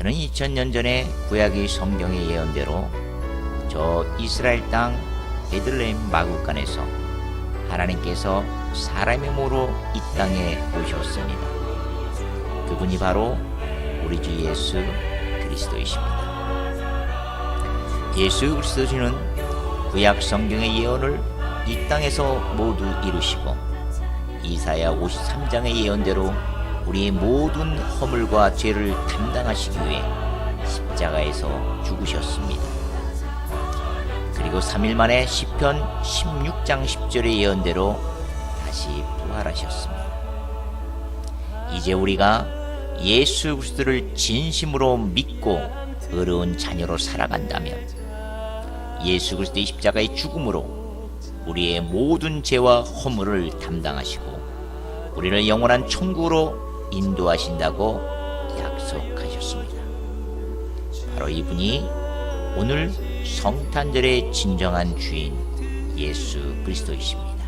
그는 2000년 전에 구약의 성경의 예언대로 저 이스라엘 땅 베들레헴 마국간에서 하나님께서 사람의 몸으로 이 땅에 오셨습니다. 그분이 바로 우리 주 예수 그리스도이십니다. 예수 그리스도는 구약 성경의 예언을 이 땅에서 모두 이루시고 이사야 53장의 예언대로 우리의 모든 허물과 죄를 담당하시기 위해 십자가에서 죽으셨습니다. 그리고 3일 만에 시편 16장 10절의 예언대로 다시 부활하셨습니다. 이제 우리가 예수 그리스도를 진심으로 믿고 의로운 자녀로 살아간다면 예수 그리스도의 십자가의 죽음으로 우리의 모든 죄와 허물을 담당하시고 우리를 영원한 천국으로 인도하신다고 약속하셨습니다. 바로 이분이 오늘 성탄절의 진정한 주인 예수 그리스도이십니다.